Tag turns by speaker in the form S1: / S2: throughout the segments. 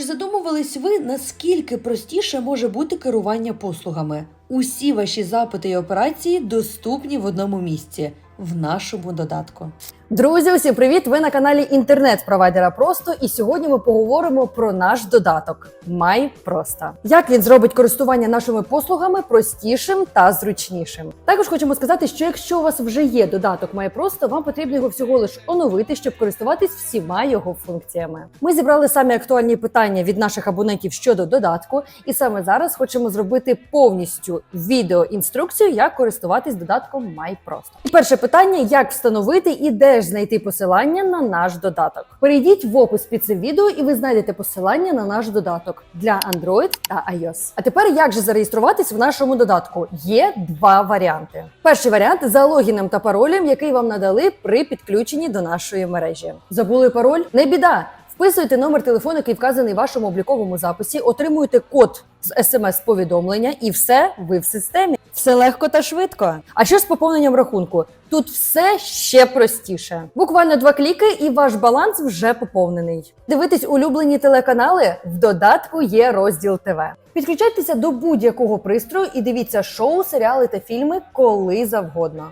S1: Чи задумувались ви, наскільки простіше може бути керування послугами? Усі ваші запити і операції доступні в одному місці в нашому додатку.
S2: Друзі, усім привіт! Ви на каналі інтернет-провайдера Просто, і сьогодні ми поговоримо про наш додаток MyProsto. Як він зробить користування нашими послугами простішим та зручнішим. Також хочемо сказати, що якщо у вас вже є додаток MyProsto, вам потрібно його всього лиш оновити, щоб користуватись всіма його функціями. Ми зібрали самі актуальні питання від наших абонентів щодо додатку, і саме зараз хочемо зробити повністю відеоінструкцію, як користуватись додатком MyProsto. І перше питання: як встановити і де ж знайти посилання на наш додаток. Перейдіть в опис під цим відео, і ви знайдете посилання на наш додаток для Android та iOS. А тепер як же зареєструватись в нашому додатку? Є два варіанти. Перший варіант за логіном та паролем, який вам надали при підключенні до нашої мережі. Забули пароль? Не біда. Вписуєте номер телефону, який вказаний в вашому обліковому записі, отримуєте код з смс-повідомлення, і все, ви в системі. Все легко та швидко. А що з поповненням рахунку? Тут все ще простіше. Буквально два кліки, і ваш баланс вже поповнений. Дивитись улюблені телеканали в додатку є розділ ТВ. Підключайтеся до будь-якого пристрою і дивіться шоу, серіали та фільми коли завгодно.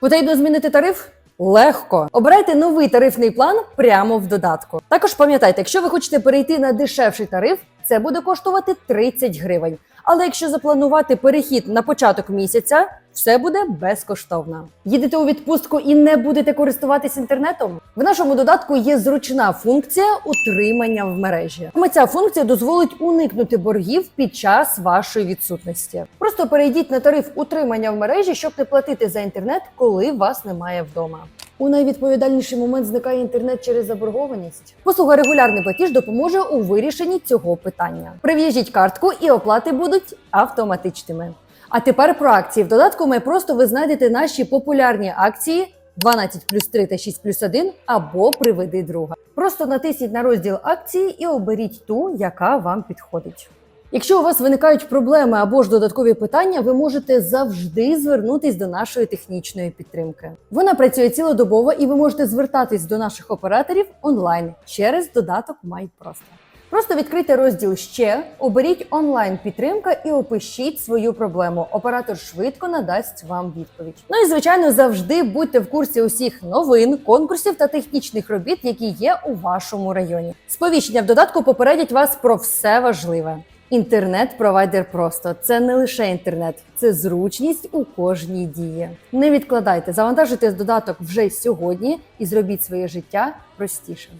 S2: Потрібно змінити тариф? Легко обирайте новий тарифний план прямо в додатку. Також пам'ятайте, якщо ви хочете перейти на дешевший тариф, це буде коштувати 30 гривень. Але якщо запланувати перехід на початок місяця, все буде безкоштовно. Їдете у відпустку і не будете користуватись інтернетом. В нашому додатку є зручна функція утримання в мережі. Саме ця функція дозволить уникнути боргів під час вашої відсутності. Просто перейдіть на тариф утримання в мережі, щоб не платити за інтернет, коли вас немає вдома. У найвідповідальніший момент зникає інтернет через заборгованість. Послуга регулярний платіж допоможе у вирішенні цього питання. Прив'яжіть картку і оплати будуть автоматичними. А тепер про акції. В додатку ми просто ви знайдете наші популярні акції 12 плюс 3 та 6 плюс 1 або приведи друга. Просто натисніть на розділ акції і оберіть ту, яка вам підходить. Якщо у вас виникають проблеми або ж додаткові питання, ви можете завжди звернутись до нашої технічної підтримки. Вона працює цілодобово і ви можете звертатись до наших операторів онлайн через додаток MyProsto. Просто відкрийте розділ ще, оберіть онлайн підтримка і опишіть свою проблему. Оператор швидко надасть вам відповідь. Ну і звичайно, завжди будьте в курсі усіх новин, конкурсів та технічних робіт, які є у вашому районі. Сповіщення в додатку попередять вас про все важливе. Інтернет-провайдер просто це не лише інтернет, це зручність у кожній дії. Не відкладайте, завантажуйте додаток вже сьогодні і зробіть своє життя простішим.